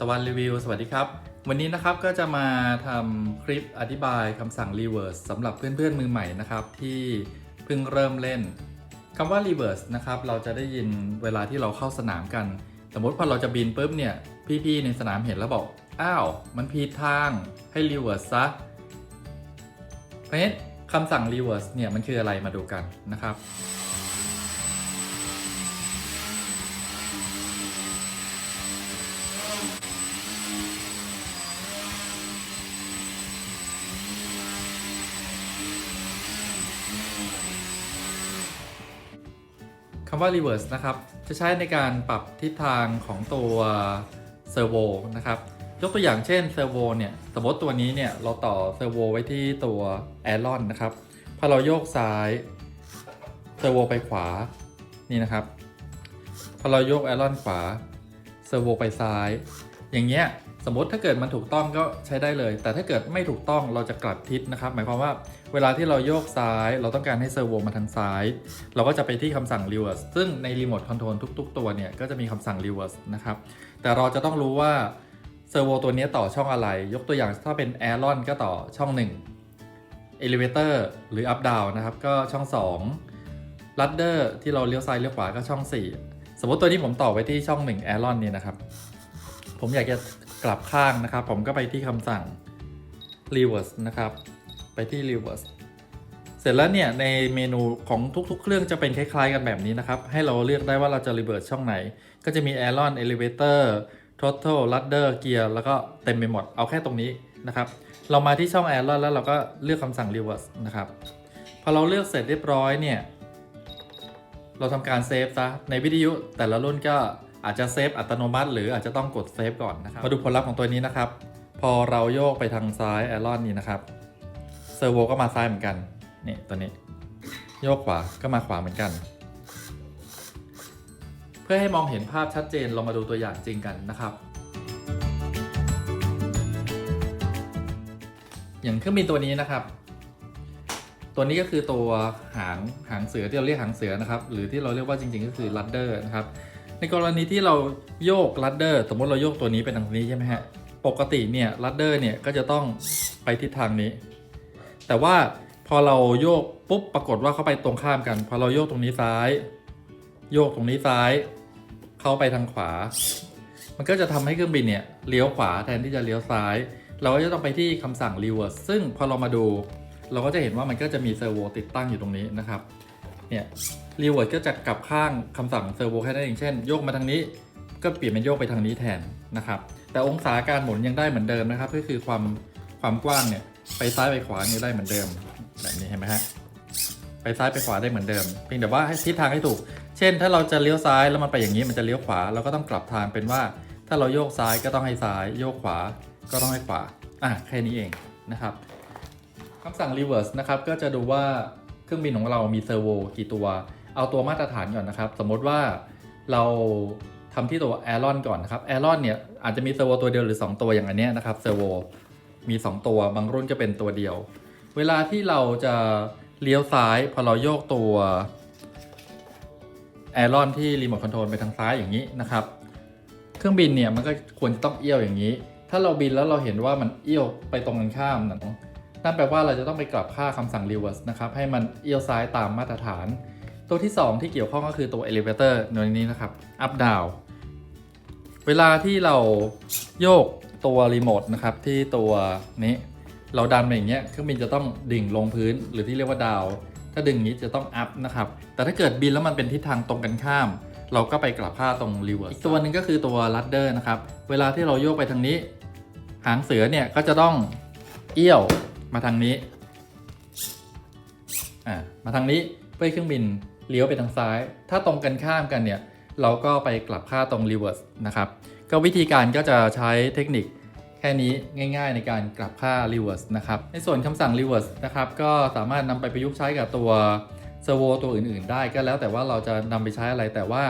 ตะวันรีวิว สวัสดีครับ วันนี้นะครับก็จะมาทำคลิปอธิบายคำสั่ง reverse สำหรับเพื่อนๆมือใหม่นะครับ ที่เพิ่งเริ่มเล่นคำว่า reverse นะครับเราจะได้ยินเวลาที่เราเข้าสนามกัน สมมติพอเราจะบินปุ๊บเนี่ยพี่ๆในสนามเห็นแล้วบอก อ้าว มันผิดทางให้ reverse ซะ เพราะฉะนั้นคำสั่ง reverse เนี่ยมันคืออะไรมาดูกันนะครับำว่า reverse นะครับ จะใช้ในการปรับทิศทางของตัวเซอร์โวนะครับ ยกตัวอย่างเช่นเซอร์โวเนี่ย สมมติตัวนี้เนี่ย เราต่อเซอร์โวไว้ที่ตัวแอรอนนะครับ พอเราโยกซ้ายเซอร์โวไปขวา นี่นะครับ พอเราโยกแอรอนขวาเซอร์โวไปซ้าย อย่างเงี้ย สมมติถ้าเกิดมันถูกต้องก็ใช้ได้เลย แต่ถ้าเกิดไม่ถูกต้องเราจะกลับทิศนะครับ หมายความว่าเวลาที่เราโยกซ้าย เราต้องการให้เซอร์โวมาทางซ้าย เราก็จะไปที่คำสั่ง reverse ซึ่งในรีโมทคอนโทรลทุก ๆ ตัวเนี่ยก็จะมีคำสั่ง reverse นะครับ แต่เราจะต้องรู้ว่าเซอร์โวตัวนี้ต่อช่องอะไร ยกตัวอย่างถ้าเป็น Aeron ก็ต่อช่อง 1 Elevator หรือ Up Down นะครับก็ช่อง2 Ladder ที่เราเลี้ยวซ้ายเลี้ยวขวาก็ช่อง 4 สมมติตัวนี้ผมต่อไว้ที่ช่อง 1 Aeron เนี่ยนะครับ ผมอยากจะ กลับข้างนะครับ ผมก็ไปที่คำสั่ง reverse นะครับ ไปที่ reverse เสร็จแล้วเนี่ยในเมนูของทุกๆ เครื่องจะเป็นคล้ายๆกันแบบนี้นะครับ ให้เราเลือกได้ว่าเราจะ reverse ช่องไหน ก็จะมี Aeron Elevator Total Ladder Gear แล้วก็เต็มไปหมดเอาแค่ตรงนี้นะครับ เรามาที่ช่อง Aeron แล้วเราก็เลือกคำสั่ง reverse นะครับ พอเราเลือกเสร็จเรียบร้อยเนี่ย เราทำการเซฟซะในวิทยุแต่ละรุ่นก็ อาจจะเซฟอัตโนมัติ หรืออาจจะต้องกดเซฟก่อนนะครับมาดูผลลัพธ์ของตัวนี้นะครับ พอเราโยกไปทางซ้ายแอรอนนี่นะครับเซอร์โวก็มาซ้ายเหมือนกันนี่ตัวนี้ โยกขวาก็มาขวาเหมือนกัน เพื่อให้มองเห็นภาพชัดเจนเรามาดูตัวอย่างจริงกันนะครับ อย่างเครื่องบินตัวนี้นะครับ ตัวนี้ก็คือตัวหางหางเสือที่เราเรียกหางเสือนะครับ หรือที่เราเรียกว่าจริง ๆ ก็คือลัดเดอร์นะครับ ในกรณีที่เราโยกลัดเดอร์สมมติเราโยกตัวนี้ไปทางนี้ใช่ไหมฮะ ปกติเนี่ยลัดเดอร์เนี่ยก็จะต้องไปทิศทางนี้ แต่ว่าพอเราโยกปุ๊บปรากฏว่าเขาไปตรงข้ามกัน พอเราโยกตรงนี้ซ้าย โยกตรงนี้ซ้าย เข้าไปทางขวา มันก็จะทำให้เครื่องบินเนี่ยเลี้ยวขวาแทนที่จะเลี้ยวซ้าย เราก็จะต้องไปที่คำสั่ง reverse ซึ่งพอเรามาดู เราก็จะเห็นว่ามันก็จะมีเซอร์โวติดตั้งอยู่ตรงนี้นะครับ เนี่ย reverse ก็จะกลับข้างคำสั่งเซอร์โวแค่นั้นเองเช่น โยกมาทางนี้ ก็เปลี่ยนเป็นโยกไปทางนี้แทนนะครับ แต่องศาการหมุนยังได้เหมือนเดิมนะครับ ก็คือความความกว้างเนี่ยไปซ้ายไปขวานี่ได้เหมือนเดิม แบบนี้เห็นไหมฮะไปซ้ายไปขวาได้เหมือนเดิม เพียงแต่ว่าให้ทิศทางให้ถูก เช่น ถ้าเราจะเลี้ยวซ้ายแล้วมันไปอย่างนี้มันจะเลี้ยวขวาเราก็ต้องกลับทางเป็นว่า ถ้าเราโยกซ้ายก็ต้องให้ซ้าย โยกขวาก็ต้องให้ขวาอะแค่นี้เองนะครับคำสั่ง reverse นะครับก็จะดูว่า เครื่องบินของเรามีเซอร์โวกี่ตัว เอาตัวมาตรฐานก่อนนะครับ สมมติว่าเราทำที่ตัว Aeron ก่อนนะครับ Aeron เนี่ยอาจจะมีเซอร์โวตัวเดียวหรือ 2 ตัวอย่างอันเนี้ยนะครับเซอร์โวมี 2 ตัวบางรุ่นก็เป็นตัวเดียว เวลาที่เราจะเลี้ยวซ้ายพอเราโยกตัว Aeron ที่รีโมทคอนโทรลไปทางซ้ายอย่างนี้นะครับ เครื่องบินเนี่ยมันก็ควรจะต้องเอี้ยวอย่างนี้ ถ้าเราบินแล้วเราเห็นว่ามันเอี้ยวไปตรงกันข้ามนั่น นั่นแปลว่าเราจะต้องไปกลับค่าคำสั่ง reverse นะครับให้มันเอี้ยวซ้ายตามมาตรฐาน ตัวที่ 2 ที่เกี่ยวข้องก็คือตัว elevator ในนี้นะครับ up down เวลาที่เราโยกตัวรีโมทนะครับที่ตัวนี้เราดันไปอย่างเงี้ยเครื่องบินจะต้องดิ่งลงพื้นหรือที่เรียกว่าดาว ถ้าดึงนี้จะต้อง up นะครับ แต่ถ้าเกิดบินแล้วมันเป็นทิศทางตรงกันข้าม เราก็ไปกลับค่าตรง reverse อีกตัวหนึ่งก็คือตัว ladder นะครับ เวลาที่เราโยกไปทางนี้ หางเสือเนี่ยก็จะต้องเอี้ยว มาทางนี้อ่ามาทางนี้เพื่อเครื่องบินเลี้ยวไปทางซ้าย ถ้าตรงกันข้ามกันเนี่ยเราก็ไปกลับค่าตรง reverse นะครับก็วิธีการก็จะใช้เทคนิคแค่นี้ง่ายๆในการกลับค่า reverse นะครับ ในส่วนคำสั่ง reverse นะครับ ก็สามารถนำไปประยุกต์ใช้กับตัวเซอร์โวตัวอื่นๆ ได้ก็แล้วแต่ว่าเราจะนำไปใช้อะไรแต่ว่า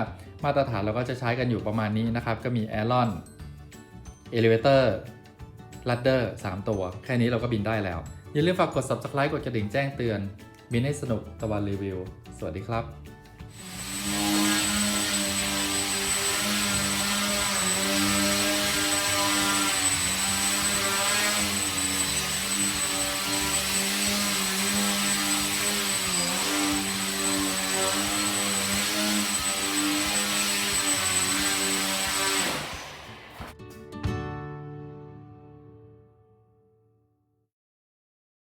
มาตรฐานเราก็จะใช้กันอยู่ประมาณนี้นะครับ ก็มี Aeron Elevator ลัดเดอร์3ตัว แค่นี้เราก็บินได้แล้ว อย่าลืมฝากกด Subscribe กดกระดิ่งแจ้งเตือน บินให้สนุกตะวันรีวิว สวัสดีครับ